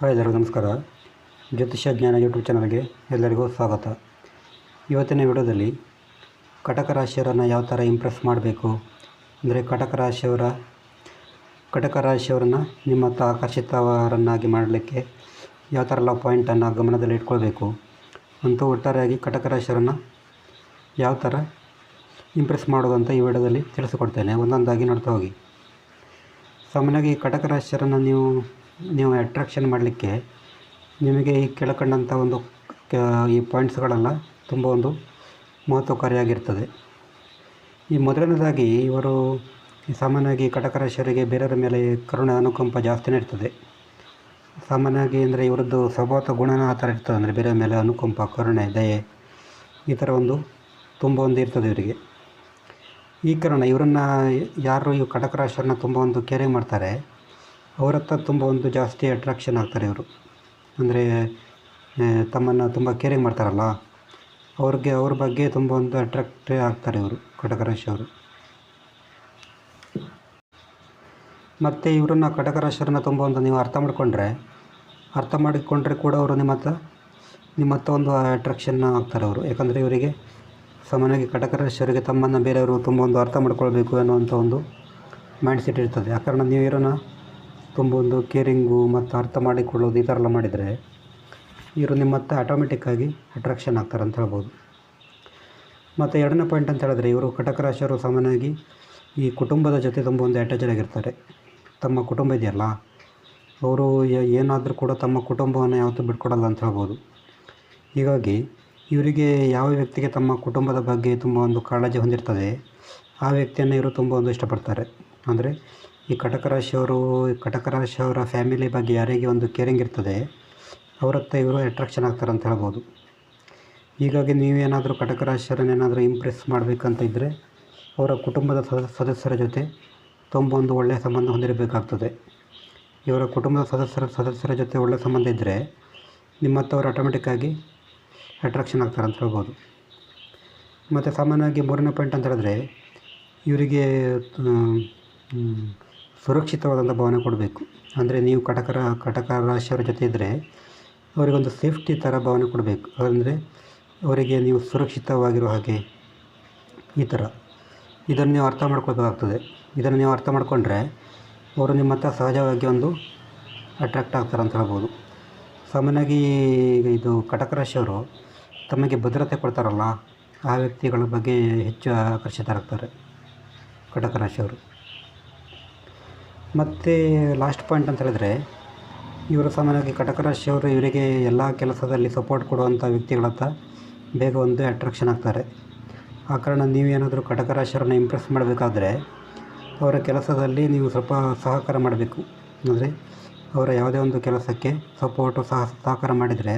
Hi ಎಲ್ಲರಿಗೂ ನಮಸ್ಕಾರ. ಜ್ಯೋತಿಷ್ಯ ಜ್ಞಾನ ಯೂಟ್ಯೂಬ್ ಚಾನಲ್ಗೆ ಎಲ್ಲರಿಗೂ ಸ್ವಾಗತ. ಇವತ್ತಿನ ವಿಡಿಯೋದಲ್ಲಿ ಕಟಕ ರಾಶಿಯವರನ್ನು ಯಾವ ಥರ ಇಂಪ್ರೆಸ್ ಮಾಡಬೇಕು? ಅಂದರೆ ಕಟಕ ರಾಶಿಯವರ, ಕಟಕ ರಾಶಿಯವರನ್ನು ನಿಮ್ಮತ್ತ ಆಕರ್ಷಿತವರನ್ನಾಗಿ ಮಾಡಲಿಕ್ಕೆ ಯಾವ ಥರ ಎಲ್ಲ ಪಾಯಿಂಟನ್ನು ಗಮನದಲ್ಲಿ ಇಟ್ಕೊಳ್ಬೇಕು? ಅಂತೂ ಒಟ್ಟಾರೆಯಾಗಿ ಕಟಕ ರಾಶಿಯವರನ್ನು ಯಾವ ಥರ ಇಂಪ್ರೆಸ್ ಮಾಡೋದು ಅಂತ ಈ ವಿಡಿಯೋದಲ್ಲಿ ತಿಳಿಸಿಕೊಡ್ತೇನೆ. ಒಂದೊಂದಾಗಿ ನೋಡ್ತಾ ಹೋಗಿ. ಸಾಮಾನ್ಯವಾಗಿ ಕಟಕ ರಾಶಿಯರನ್ನು ನೀವು ನೀವು ಅಟ್ರಾಕ್ಷನ್ ಮಾಡಲಿಕ್ಕೆ ನಿಮಗೆ ಈ ಕೆಳಕಂಡಂಥ ಒಂದು ಈ ಪಾಯಿಂಟ್ಸ್ಗಳೆಲ್ಲ ತುಂಬ ಒಂದು ಮಹತ್ವಕಾರಿಯಾಗಿರ್ತದೆ. ಈ ಮೊದಲನೇದಾಗಿ ಇವರು ಸಾಮಾನ್ಯವಾಗಿ ಕಟಕ ರಾಶಿಯವರಿಗೆ ಬೇರೆಯವರ ಮೇಲೆ ಕರುಣೆ ಅನುಕಂಪ ಜಾಸ್ತಿನೇ ಇರ್ತದೆ. ಸಾಮಾನ್ಯವಾಗಿ ಅಂದರೆ ಇವರದ್ದು ಸ್ವಭಾವದ ಗುಣನ ಆ ಥರ ಇರ್ತದೆ ಅಂದರೆ ಬೇರೆಯವ್ರ ಮೇಲೆ ಅನುಕಂಪ, ಕರುಣೆ, ದಯೆ ಈ ಥರ ಒಂದು ತುಂಬ ಒಂದು ಇರ್ತದೆ ಇವರಿಗೆ. ಈ ಕಾರಣ ಇವರನ್ನು ಯಾರು ಈ ಕಟಕ ರಾಶಿಯವ್ರನ್ನ ತುಂಬ ಒಂದು ಕೇರೆ ಮಾಡ್ತಾರೆ ಅವ್ರ ಹತ್ರ ತುಂಬ ಒಂದು ಜಾಸ್ತಿ ಅಟ್ರಾಕ್ಷನ್ ಆಗ್ತಾರೆ ಇವರು. ಅಂದರೆ ತಮ್ಮನ್ನು ತುಂಬ ಕೇರಿಂಗ್ ಮಾಡ್ತಾರಲ್ಲ, ಅವ್ರಿಗೆ ಅವ್ರ ಬಗ್ಗೆ ತುಂಬ ಒಂದು ಅಟ್ರಾಕ್ಟ್ ಆಗ್ತಾರೆ ಇವರು ಕಟಕ ಅವರು. ಮತ್ತು ಇವರನ್ನು ಕಟಕ ರಾಶಿಯವ್ರನ್ನ ತುಂಬ ಒಂದು ನೀವು ಅರ್ಥ ಮಾಡಿಕೊಂಡ್ರೆ ಅರ್ಥ ಮಾಡಿಕೊಂಡ್ರೆ ಕೂಡ ಅವರು ನಿಮ್ಮ ಹತ್ರ ನಿಮ್ಮ ಹತ್ರ ಒಂದು ಅಟ್ರಾಕ್ಷನ್ ಆಗ್ತಾರೆ ಅವರು. ಯಾಕಂದರೆ ಇವರಿಗೆ ಸಾಮಾನ್ಯವಾಗಿ ಕಟಕ ರಾಶಿಯವರಿಗೆ ತಮ್ಮನ್ನು ಬೇರೆಯವರು ತುಂಬ ಒಂದು ಅರ್ಥ ಮಾಡ್ಕೊಳ್ಬೇಕು ಅನ್ನುವಂಥ ಒಂದು ಮೈಂಡ್ ಸೆಟ್ ಇರ್ತದೆ. ಆ ಕಾರಣ ನೀವು ಇವರನ್ನು ತುಂಬ ಒಂದು ಕೇರಿಂಗು ಮತ್ತು ಅರ್ಥ ಮಾಡಿಕೊಳ್ಳೋದು ಈ ಥರ ಎಲ್ಲ ಮಾಡಿದರೆ ಇವರು ನಿಮ್ಮ ಹತ್ರ ಆಟೋಮೆಟಿಕ್ಕಾಗಿ ಅಟ್ರಾಕ್ಷನ್ ಆಗ್ತಾರೆ ಅಂತ ಹೇಳ್ಬೋದು. ಮತ್ತು ಎರಡನೇ ಪಾಯಿಂಟ್ ಅಂತ ಹೇಳಿದ್ರೆ ಇವರು ಕಟಕ ರಾಶಿಯವರು ಸಾಮಾನ್ಯವಾಗಿ ಈ ಕುಟುಂಬದ ಜೊತೆ ತುಂಬ ಒಂದು ಅಟ್ಯಾಚಡ್ ಆಗಿರ್ತಾರೆ. ತಮ್ಮ ಕುಟುಂಬ ಇದೆಯಲ್ಲ, ಅವರು ಏನಾದರೂ ಕೂಡ ತಮ್ಮ ಕುಟುಂಬವನ್ನು ಯಾವತ್ತೂ ಬಿಟ್ಕೊಡಲ್ಲ ಅಂತ ಹೇಳ್ಬೋದು. ಹೀಗಾಗಿ ಇವರಿಗೆ ಯಾವ ವ್ಯಕ್ತಿಗೆ ತಮ್ಮ ಕುಟುಂಬದ ಬಗ್ಗೆ ತುಂಬ ಒಂದು ಕಾಳಜಿ ಹೊಂದಿರ್ತದೆ, ಆ ವ್ಯಕ್ತಿಯನ್ನು ಇವರು ತುಂಬ ಒಂದು ಇಷ್ಟಪಡ್ತಾರೆ. ಅಂದರೆ ಈ ಕಟಕ ರಾಶಿಯವರು ಕಟಕ ರಾಶಿಯವರ ಫ್ಯಾಮಿಲಿ ಬಗ್ಗೆ ಯಾರಿಗೆ ಒಂದು ಕೇರಿಂಗ್ ಇರ್ತದೆ ಅವರತ್ತ ಇವರು ಅಟ್ರಾಕ್ಷನ್ ಆಗ್ತಾರೆ ಅಂತ ಹೇಳ್ಬೋದು. ಹೀಗಾಗಿ ನೀವೇನಾದರೂ ಕಟಕ ರಾಶಿಯವರನ್ನೇನಾದರೂ ಇಂಪ್ರೆಸ್ ಮಾಡಬೇಕಂತ ಇದ್ದರೆ ಅವರ ಕುಟುಂಬದ ಸದ- ಸದಸ್ಯರ ಜೊತೆ ತುಂಬ ಒಂದು ಒಳ್ಳೆಯ ಸಂಬಂಧ ಹೊಂದಿರಬೇಕಾಗ್ತದೆ. ಇವರ ಕುಟುಂಬದ ಸದಸ್ಯರ ಸದಸ್ಯರ ಜೊತೆ ಒಳ್ಳೆಯ ಸಂಬಂಧ ಇದ್ದರೆ ನಿಮ್ಮ ಹತ್ರ ಅವರು ಆಟೋಮೆಟಿಕ್ಕಾಗಿ ಅಟ್ರಾಕ್ಷನ್ ಆಗ್ತಾರೆ ಅಂತ ಹೇಳ್ಬೋದು. ಮತ್ತು ಸಾಮಾನ್ಯವಾಗಿ ಮೂರನೇ ಪಾಯಿಂಟ್ ಅಂತ ಹೇಳಿದ್ರೆ, ಇವರಿಗೆ ಸುರಕ್ಷಿತವಾದಂಥ ಭಾವನೆ ಕೊಡಬೇಕು. ಅಂದರೆ ನೀವು ಕಟಕರ ಕಟಕ ರಾಶಿಯವರ ಜೊತೆ ಇದ್ದರೆ ಅವರಿಗೊಂದು ಸೇಫ್ಟಿ ಥರ ಭಾವನೆ ಕೊಡಬೇಕು. ಅಂದರೆ ಅವರಿಗೆ ನೀವು ಸುರಕ್ಷಿತವಾಗಿರೋ ಹಾಗೆ ಈ ಥರ. ಇದನ್ನು ನೀವು ಅರ್ಥ ಮಾಡ್ಕೊಳ್ಬೇಕಾಗ್ತದೆ. ಇದನ್ನು ನೀವು ಅರ್ಥ ಮಾಡಿಕೊಂಡ್ರೆ ಅವರು ನಿಮ್ಮ ಹತ್ರ ಸಹಜವಾಗಿ ಒಂದು ಅಟ್ರಾಕ್ಟ್ ಆಗ್ತಾರೆ ಅಂತ ಹೇಳ್ಬೋದು. ಸಾಮಾನ್ಯವಾಗಿ ಇದು ಕಟಕ ರಾಶಿಯವರು ತಮಗೆ ಭದ್ರತೆ ಕೊಡ್ತಾರಲ್ಲ, ಆ ವ್ಯಕ್ತಿಗಳ ಬಗ್ಗೆ ಹೆಚ್ಚು ಆಕರ್ಷಿತರಾಗ್ತಾರೆ ಕಟಕ ರಾಶಿಯವರು ಮತ್ತು ಲಾಸ್ಟ್ ಪಾಯಿಂಟ್ ಅಂತ ಹೇಳಿದ್ರೆ, ಇವರು ಸಾಮಾನ್ಯವಾಗಿ ಕಟಕ ರಾಶಿಯವರು ಇವರಿಗೆ ಎಲ್ಲ ಕೆಲಸದಲ್ಲಿ ಸಪೋರ್ಟ್ ಕೊಡುವಂಥ ವ್ಯಕ್ತಿಗಳತ್ತ ಬೇಗ ಒಂದು ಅಟ್ರಾಕ್ಷನ್ ಆಗ್ತಾರೆ. ಆ ಕಾರಣ ನೀವೇನಾದರೂ ಕಟಕ ರಾಶಿಯವರನ್ನ ಇಂಪ್ರೆಸ್ ಮಾಡಬೇಕಾದ್ರೆ ಅವರ ಕೆಲಸದಲ್ಲಿ ನೀವು ಸ್ವಲ್ಪ ಸಹಕಾರ ಮಾಡಬೇಕು. ಅಂದರೆ ಅವರ ಯಾವುದೇ ಒಂದು ಕೆಲಸಕ್ಕೆ ಸಪೋರ್ಟು ಸಹ ಸಹಕಾರ ಮಾಡಿದರೆ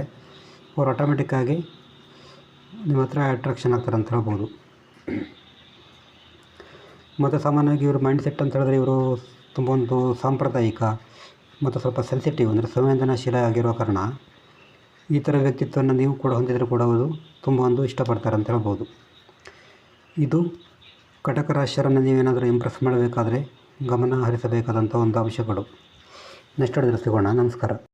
ಅವರು ಆಟೋಮೆಟಿಕ್ಕಾಗಿ ನಿಮ್ಮ ಹತ್ರ ಅಟ್ರಾಕ್ಷನ್ ಆಗ್ತಾರೆ ಅಂತ ಹೇಳ್ಬೋದು. ಮತ್ತು ಸಾಮಾನ್ಯವಾಗಿ ಇವರು ಮೈಂಡ್ ಸೆಟ್ ಅಂತ ಹೇಳಿದ್ರೆ ಇವರು ತುಂಬ ಒಂದು ಸಾಂಪ್ರದಾಯಿಕ ಮತ್ತು ಸ್ವಲ್ಪ ಸೆನ್ಸಿಟಿವ್ ಅಂದರೆ ಸಂವೇದನಾಶೀಲ ಆಗಿರೋ ಕಾರಣ ಈ ಥರ ವ್ಯಕ್ತಿತ್ವವನ್ನು ನೀವು ಕೂಡ ಹೊಂದಿದರೆ ಕೂಡ ಅವರು ತುಂಬ ಒಂದು ಇಷ್ಟಪಡ್ತಾರೆ ಅಂತ ಹೇಳ್ಬೋದು. ಇದು ಕಟಕ ರಾಶಿಯರನ್ನು ನೀವೇನಾದರೂ ಇಂಪ್ರೆಸ್ ಮಾಡಬೇಕಾದ್ರೆ ಗಮನ ಹರಿಸಬೇಕಾದಂಥ ಒಂದು ಅಂಶಗಳು. ನೆಕ್ಸ್ಟ್ ಸಿಗೋಣ. ನಮಸ್ಕಾರ.